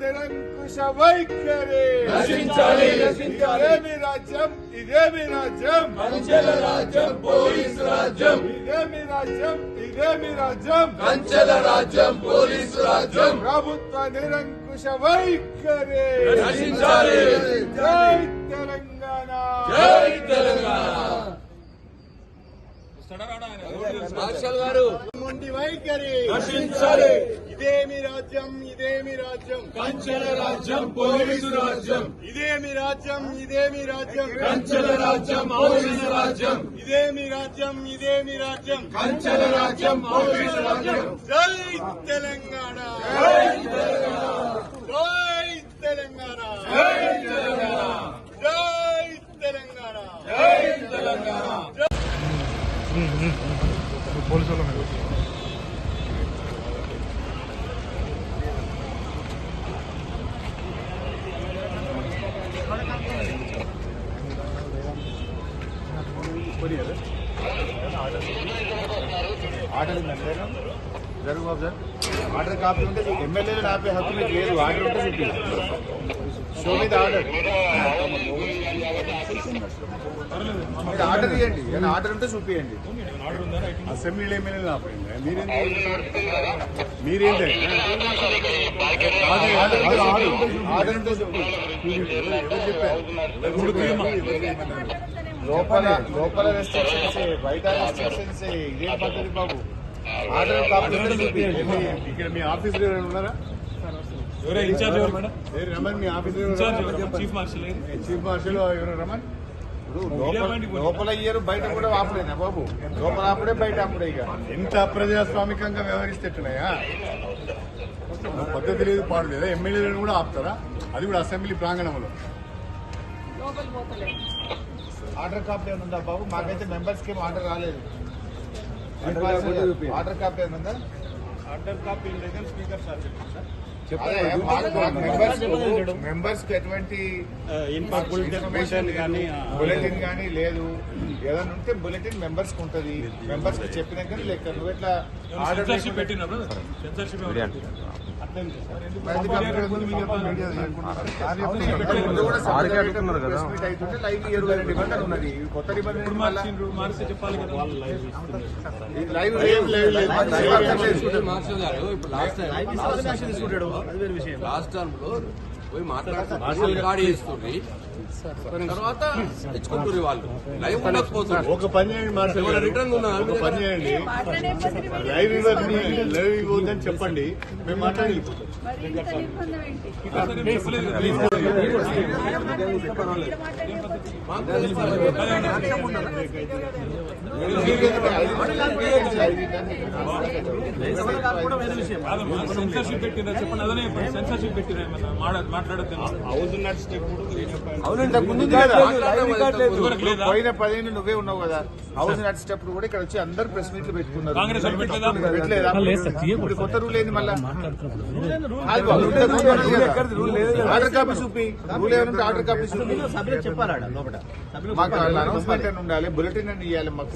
నిరంకుశ వైఖరి. నశించాలి. ఇదేమి రాజ్యం? ఇదేమి రాజ్యం? కంచెల రాజ్యం పోలీసు రాజ్యం. ఇదేమి రాజ్యం? ఇదేమి రాజ్యం? కంచెల రాజ్యం పోలీసు రాజ్యం. ప్రభుత్వ నిరంకుశ వైఖరి. నశించాలి. జై తెలంగాణ. జై తెలంగాణ మార్షల్ గారు మొండి వైఖరి నశించాలి ఇదేమి రాజ్యం ఇదేమి రాజ్యం? కంచెల రాజ్యం పోలీసు రాజ్యం. ఇదేమి రాజ్యం ఇదేమి రాజ్యం? కంచెల రాజ్యం పోలీసు రాజ్యం. ఇదేమి రాజ్యం ఇదేమి రాజ్యం? కంచెల రాజ్యం పోలీసు రాజ్యం. జై తెలంగాణ! జై జై తెలంగాణ! జై తెలంగాణ జై తెలంగాణ జై తెలంగాణ ఆర్డర్ ఉందండి జరుగు బాబు సార్ ఆర్డర్ కాపీ ఉంటే ఎమ్మెల్యేలు ఆపే హక్కు మీకు లేదు ఆర్డర్ ఉంటే చూపి షో మీద ఆర్డర్ ఆర్డర్ ఇవ్వండి ఆర్డర్ ఉంటే చూపియండి అసెంబ్లీలో ఎమ్మెల్యేలు ఆపండి మీరేంటి మీరేంటి? ఆర్డర్ ఉంటే చూపి ఎవరు చెప్పారు లోపల లోపల రెస్ట్రిక్షన్స్ బయట రెస్ట్రిక్షన్స్ ఇదేం పద్ధతి బాబు? ఆర్డర్ చూపియండి ఇక్కడ మీ ఆఫీస్ ఉన్నారా? ఎవరే ఇన్ఛార్జ్ ఎవరు మేడం? ఏ రమణ్ మీ ఆఫీస్ ఇన్ఛార్జ్ ఎవరు? చీఫ్ మార్షల్ ఏది? చీఫ్ మార్షల్ ఎవరు రమణ్? ఇప్పుడు లోపల ఇయ్యరు బయట కూడా బాబు? లోపల ఆపడే బయట ఆపడే ఇక. ఎంత అప్రజాస్వామికంగా వ్యవహరిస్తేట్టున్నాయా? పద్ధతి లేదు పాడు లేదా? ఎమ్మెల్యేలను కూడా ఆపుతారా? అది కూడా అసెంబ్లీ ప్రాంగణంలో. ఆర్డర్ కాపీ ఉందా బాబు? మాకైతే మెంబర్స్కి ఏం ఆర్డర్ రాలేదు. ఆర్డర్ కాపీ ఉందా? ఆర్డర్ కాపీ లేదు స్పీకర్ సార్. మెంబర్స్ మెంబర్స్కి ఎటువంటి ఇన్ఫర్మేషన్ కానీ బులెటిన్ కానీ లేదు. ఏదైనా ఉంటే బులెటిన్ మెంబర్స్కి ఉంటది. మెంబర్స్కి చెప్పినాక నువ్వు ఎట్లా ఆర్డర్ సెన్సార్షిప్ పెట్టినా బ్రదర్ సెన్సార్షిప్ మార్షల్ లాస్ట్ టర్మ్లో పోయి మాట్లాడుతున్నారు గాడి చేస్తుంది తర్వాత తెచ్చుకుంటారు వాళ్ళు లైవ్ ఉండకపోతుంది ఒక పని చేయండి. రిటర్న్ ఒక పని చేయండి లైవ్ ఇవ్వద్దు లైవ్ ఇవ్వద్దని చెప్పండి మేము మాట్లాడి సెన్సార్షిప్ పెట్టినా చెప్పండి అదనే చెప్పండి సెన్సార్షిప్ పెట్టినా లేదా. పోయిన పదిహేను నువ్వే ఉన్నావు కదా. హౌస్ నడిచేటప్పుడు కూడా ఇక్కడ వచ్చి అందరు ప్రెస్ మీట్లు పెట్టుకున్నారు. ఇప్పుడు కొత్త రూల్ ఏంది మళ్ళా? ఆర్డర్ కాపీ చూపి. రూల్ కాపీ చూపి. మాకు అనౌన్స్మెంట్ ఉండాలి? బులెటిన్ అని ఇవ్వాలి మాకు?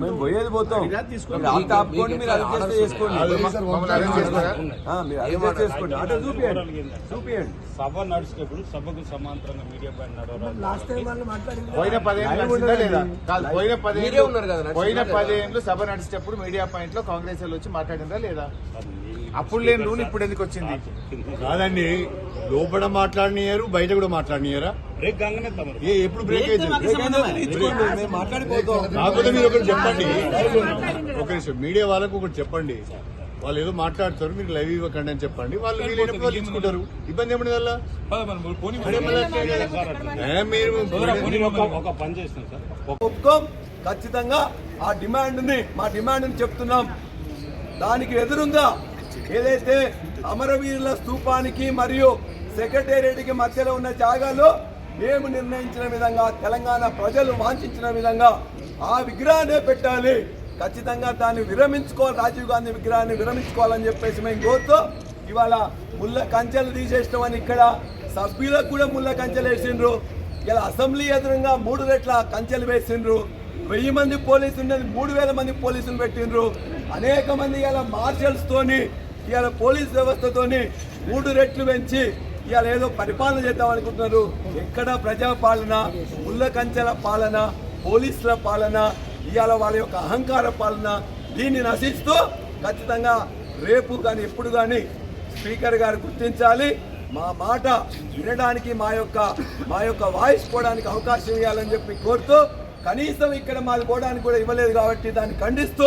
మేము పోయేది పోతాం. మీరు చేసుకోండి. మీరు చేసుకోండి. అంటే చూపియండి. చూపియండి. సభ నడిచేటప్పుడు సభకు సమాంతరంగా మీడియా పైన పోయిన పోయిన మీరే పదేళ్ళు ఉన్నారు కదా, నడిచిందా పోయిన? పదేళ్ళు సభ నడిచేటప్పుడు మీడియా పాయింట్లో కాంగ్రెస్ వాళ్ళు వచ్చి మాట్లాడిందా లేదా? అప్పుడు లేని రూల్ ఇప్పుడు ఎందుకు వచ్చింది? కాదండి లోపల మాట్లాడినారు బయట కూడా మాట్లాడినారా బ్రేక్ ఏ ఎప్పుడు బ్రేక్ అయితే? కాకపోతే మీరు ఒకటి చెప్పండి. ఒక నిమిషం మీడియా వాళ్ళకు ఒకటి చెప్పండి. వాళ్ళు ఏదో మాట్లాడతారు మీరు లైవ్ ఇవ్వకండి అని చెప్పండి. వాళ్ళు వీలైనప్పుడు వాళ్ళు ఇచ్చుకుంటారు ఇబ్బంది ఏమన్నా వల్ల మీరు ఖచ్చితంగా ఆ డిమాండ్ని మా డిమాండ్ని చెప్తున్నాం. దానికి ఎదురుగా ఏదైతే అమరవీరుల స్థూపానికి మరియు సెక్రటేరియట్కి మధ్యలో ఉన్న జాగాలో మేము నిర్ణయించిన విధంగా తెలంగాణ ప్రజలు వాంఛించిన విధంగా ఆ విగ్రహాన్నే పెట్టాలి. ఖచ్చితంగా దాన్ని విరమించుకోవాలి. రాజీవ్ గాంధీ విగ్రహాన్ని విరమించుకోవాలని చెప్పేసి మేము కోరుతూ ఇవాళ ముళ్ళ కంచెలు తీసేసినామని ఇక్కడ సభ్యులకు కూడా ముళ్ళ కంచెలు వేసిండ్రు. ఇలా అసెంబ్లీ ఎదురుగా మూడు రెట్ల కంచెలు వేసిండ్రు. వెయ్యి మంది పోలీసులు ఉన్నది మూడు వేల మంది పోలీసులు పెట్టిండ్రు. అనేక మంది ఇలా మార్షల్స్ తోని ఇవాళ పోలీస్ వ్యవస్థతోని మూడు రెట్లు పెంచి ఇవాళ ఏదో పరిపాలన చేద్దాం అనుకుంటున్నారు. ఎక్కడ ప్రజాపాలన ముళ్ళ కంచెల పాలన పోలీసుల పాలన ఇవాళ వాళ్ళ యొక్క అహంకార పాలన దీన్ని నశిస్తూ ఖచ్చితంగా రేపు కానీ ఎప్పుడు కానీ స్పీకర్ గారు గుర్తించాలి. మా మాట వినడానికి మా యొక్క మా యొక్క వాయిస్ పోవడానికి అవకాశం ఇవ్వాలని చెప్పి కోరుతూ కనీసం ఇక్కడ మాది పోవడానికి కూడా ఇవ్వలేదు కాబట్టి దాన్ని ఖండిస్తూ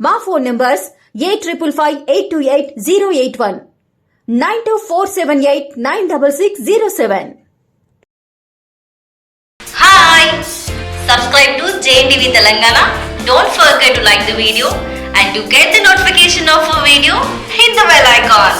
మా phone numbers eight triple five eight two eight zero eight one. Nine two four seven eight nine double six zero seven. Hi subscribe to JNTV Telangana don't forget to like the video and to get the notification of a video hit the bell icon